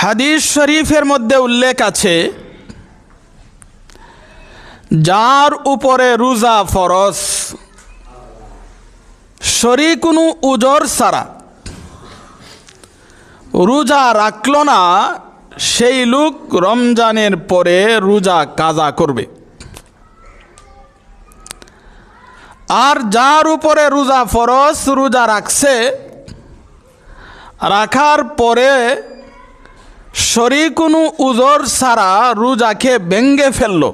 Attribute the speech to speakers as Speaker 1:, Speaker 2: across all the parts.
Speaker 1: হাদিস শরীফের মধ্যে উল্লেখ আছে, যার উপরে রোজা ফরজ শরী কোনো উজর সারা রোজা রাখল না, সেই লোক রমজানের পরে রোজা কাজা করবে। আর যার উপরে রোজা ফরজ, রোজা রাখছে, রাখার পরে শরী কোনো উজর ছাড়া রোজাকে ব্যঙ্গে ফেলল।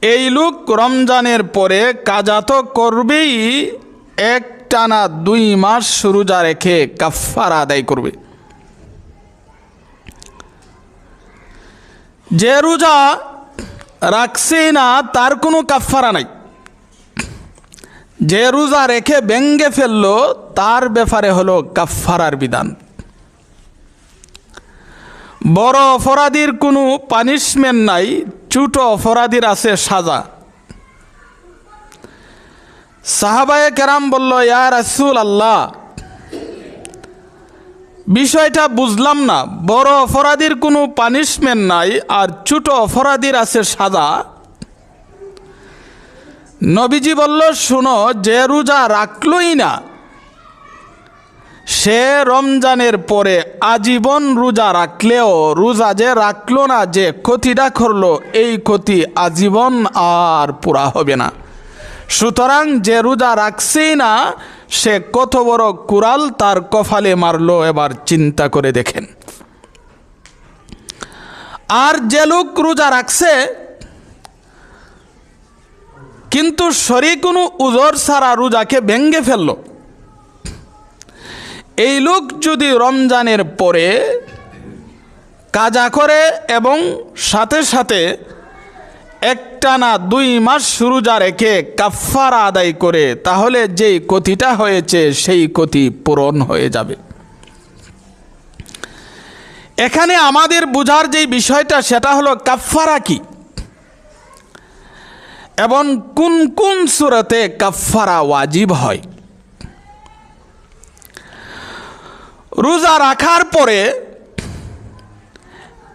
Speaker 1: এই লোক রমজানের পরে কাজা তো করবেই এক টানা দুই মাস রোজা রেখে কাফার আদায় করবে। যে রোজা রাখছেই না, তার কোনো কাফারা নাই। যে রোজা রেখে ব্যঙ্গে ফেলল, তার ব্যাপারে হলো কাফারার বিধান। বড় অপরাধীর কোনো পানিশমেন্ট নাই, ছোট অপরাধীর আছে সাজা। সাহাবায়ে কেরাম বলল, ইয়া রাসুল আল্লাহ বিষয়টা বুঝলাম না। বড় অপরাধীর কোনো পানিশমেন্ট নাই আর ছোট অপরাধীর আছে সাজা। নবীজি বলল, শুনো, যে রোজা রাখলই না সে রমজানের পরে আজীবন রোজা রাখলেও, রোজা যে রাখল না, যে ক্ষতিটা করল, এই ক্ষতি আজীবন আর পুরা হবে না। সুতরাং যে রোজা রাখছেই না, সে কত বড় কুরাল তার কফালে মারলো, এবার চিন্তা করে দেখেন। আর যে লোক রোজা রাখছে, কিন্তু শরী কোনো উজর সারা রোজাকে ভেঙ্গে ফেলল। এই লোক যদি রমজানের পরে কাজা করে এবং সাথে সাথে একটানা দুই মাস রোজা রেখে কাফার আদায় করে, তাহলে যেই ক্ষতিটা হয়েছে সেই ক্ষতি পূরণ হয়ে যাবে। এখানে আমাদের বুঝার যে বিষয়টা, সেটা হলো কাফারা কি? এবং কোন কোন সুরতে কাফারা ওয়াজিব হয়? রোজা রাখার পরে,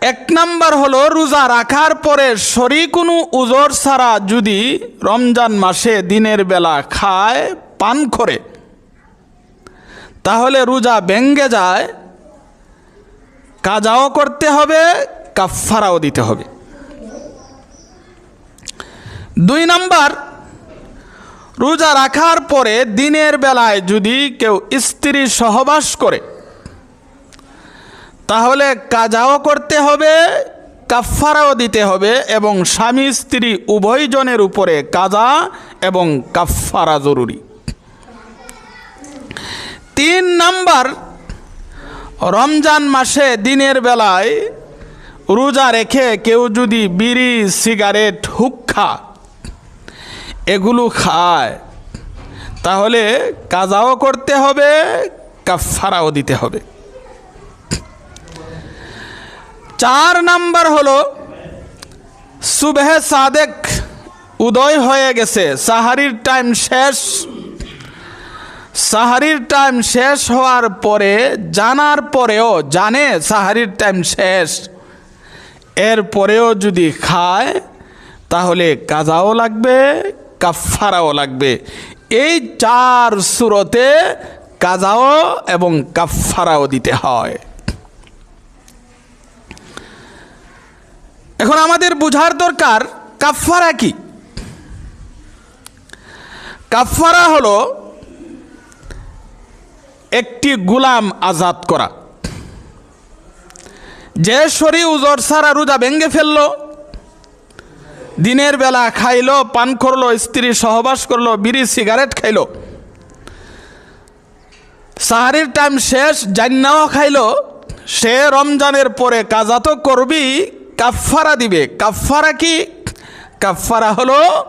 Speaker 1: এক নাম্বার হলো রোজা রাখার পরে শরী কোনো উজর ছাড়া যদি রমজান মাসে দিনের বেলা খায়, পান করে, তাহলে রোজা ব্যঙ্গে যায়, কাজাও করতে হবে কাফারাও দিতে হবে। দুই নাম্বার, রোজা রাখার পরে দিনের বেলায় যদি কেউ স্ত্রী সহবাস করে তাহলে কাজাও করতে হবে কাফারাও দিতে হবে এবং স্বামী স্ত্রী উভয়জনের উপরে কাজা এবং কাফারা জরুরি। তিন নাম্বার, রমজান মাসে দিনের বেলায় রোজা রেখে কেউ যদি বিড়ি, সিগারেট, হুক্কা এগুলো খায়, তাহলে কাজাও করতে হবে কাফারাও দিতে হবে। চার নাম্বার হলো, সুবেহে সাদেক উদয় হয়ে গেছে, সাহারির টাইম শেষ। সাহারির টাইম শেষ হওয়ার পরে, জানার পরেও জানে সাহারির টাইম শেষ। এর পরেও যদি খায়, তাহলে কাজাও লাগবে কাফারাও লাগবে। এই চার সুরতে কাজাও এবং কাফারাও দিতে হয় এখন আমাদের বুঝার দরকার কাফারা কি? কাফারা হলো একটি গুলাম আজাদ করা। যে শরী উজর সারা রোজা ভেঙ্গে ফেলল, দিনের বেলা খাইলো, পান করল, স্ত্রী সহবাস করল, বিড়ি, সিগারেট খাইলো, সাহারির টাইম শেষ জান্নাও খাইলো, সে রমজানের পরে কাজা তো করবি কাফারা দিবে। কাফারা কি? কাফারা হলো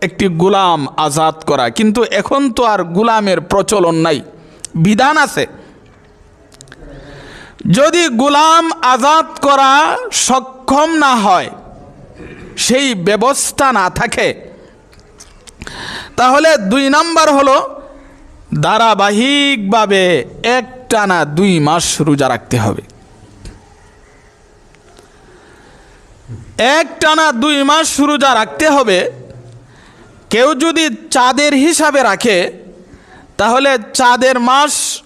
Speaker 1: একটি গুলাম আজাদ করা। কিন্তু এখন তো আর গুলামের প্রচলন নাই। বিধান আছে। যদি গুলাম আজাদ করা সক্ষম না হয়, সেই ব্যবস্থা না থাকে, তাহলে দুই নাম্বার হলো ধারাবাহিকভাবে একটানা দুই মাস রোজা রাখতে হবে। এক টানা দুই মাস রোজা রাখতে হবে। কেউ যদি চাঁদের হিসাবে রাখে, তাহলে চাঁদের মাস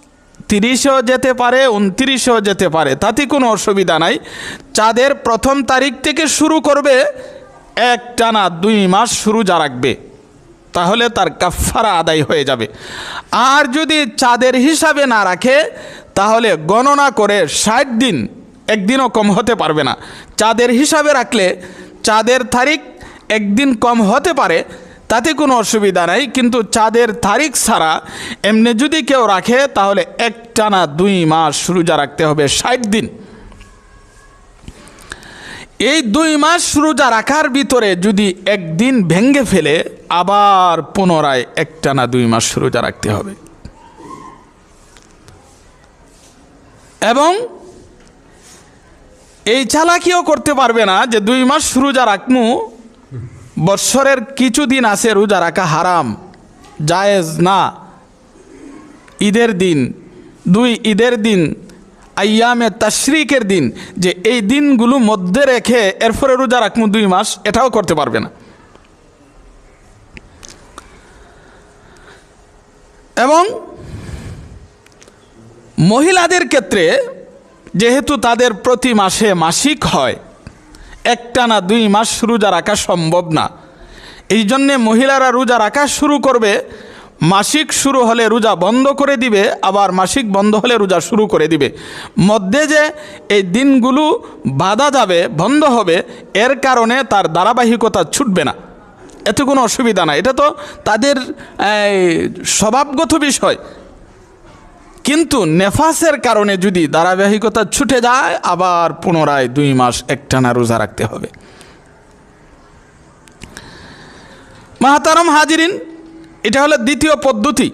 Speaker 1: তিরিশেও যেতে পারে, উনত্রিশেও যেতে পারে। তাতে কোনো অসুবিধা নাই। চাঁদের প্রথম তারিখ থেকে শুরু করবে এক টানা দুই মাস রোজা রাখবে। তাহলে তার কাফারা আদায় হয়ে যাবে। আর যদি চাঁদের হিসাবে না রাখে, তাহলে গণনা করে ষাট দিন একদিনও কম হতে পারবে না। চাঁদের হিসাবে রাখলে চাঁদের তারিখ একদিন কম হতে পারে, তাতে কোনো অসুবিধা নাই। কিন্তু চাঁদের তারিখ ছাড়া এমনি যদি কেউ রাখে, তাহলে একটানা দুই মাস রোজা রাখতে হবে, ষাট দিন। এই দুই মাস রোজা রাখার ভিতরে যদি একদিন ভেঙ্গে ফেলে, আবার পুনরায় একটানা দুই মাস রোজা রাখতে হবে। এবং এই চালাকিও করতে পারবে না যে দুই মাস রোজা রাখমু, বৎসরের কিছুদিন আছে রোজা রাখা হারাম, জায়েজ না। ঈদের দিন, দুই ঈদের দিন আয়ামে তাশরিকের দিন, যে এই দিনগুলো মধ্যে রেখে এরপরে রোজা রাখমু দুই মাস, এটাও করতে পারবে না। এবং মহিলাদের ক্ষেত্রে যেহেতু তাদের প্রতি মাসে মাসিক হয়, একটানা দুই মাস রোজা রাখা সম্ভব না। এই জন্যে মহিলারা রোজা রাখা শুরু করবে, মাসিক শুরু হলে রোজা বন্ধ করে দিবে, আবার মাসিক বন্ধ হলে রোজা শুরু করে দিবে। মধ্যে যে এই দিনগুলো বাধা যাবে, বন্ধ হবে, এর কারণে তার ধারাবাহিকতা ছুটবে না। এতে কোনো অসুবিধা না এটা তো তাদের স্বভাবগত বিষয়। কিন্তু নেফাসের কারণে যদি ধারাবাহিকতা ছুটে যায়, আবার পুনরায় দুই মাস একটানা রোজা রাখতে হবে। মাহাতারম হাজিরিন, এটা হলো দ্বিতীয় পদ্ধতি।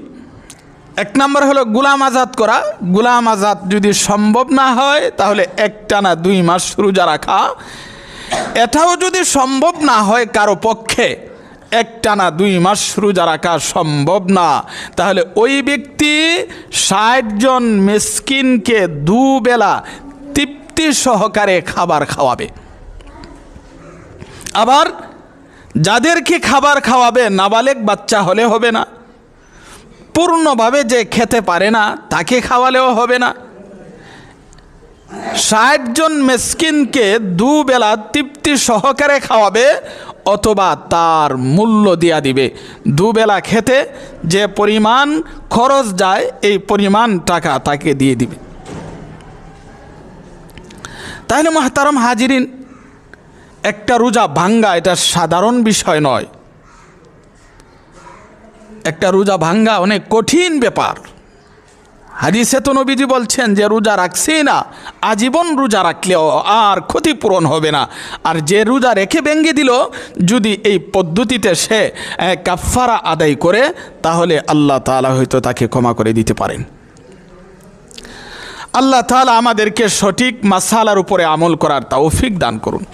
Speaker 1: এক নম্বর হলো গুলাম আজাদ করা। গুলাম আজাদ যদি সম্ভব না হয়, তাহলে একটানা দুই মাস রোজা রাখা। এটাও যদি সম্ভব না হয় কারও পক্ষে একটানা দুই মাস রোজা রাখা সম্ভব না। তাহলে ওই ব্যক্তি ষাট জন মেসকিনকে দুবেলা তৃপ্তি সহকারে খাবার খাওয়াবে। আবার যাদেরকে খাবার খাওয়াবে নাবালেক বাচ্চা হলে হবে না। পূর্ণভাবে যে খেতে পারে না, তাকে খাওয়ালেও হবে না। ষাট জন মেসকিনকে দুবেলা তৃপ্তি সহকারে খাওয়াবে অথবা তার মূল্য দিয়া দিবে। দুবেলা খেতে যে পরিমাণ খরচ যায়, এই পরিমাণ টাকা তাকে দিয়ে দিবে। তাহলে মাহতারম হাজিরিন, একটা রোজা ভাঙ্গা এটা সাধারণ বিষয় নয়। একটা রোজা ভাঙ্গা অনেক কঠিন ব্যাপার। হাদিসে তো নবীজি বলছেন যে রোজা রাখছি না আজীবন রোজা রাখলেও আর ক্ষতিপূরণ হবে না। আর যে রোজা রেখে ভেঙে দিল যদি এই পদ্ধতিতে সে এ, কাফফারা আদায় করে তাহলে আল্লাহ তালা হয়তো তাকে ক্ষমা করে দিতে পারেন। আল্লাহ তালা আমাদেরকে সঠিক মাসালার উপরে আমল করার তৌফিক দান করুন।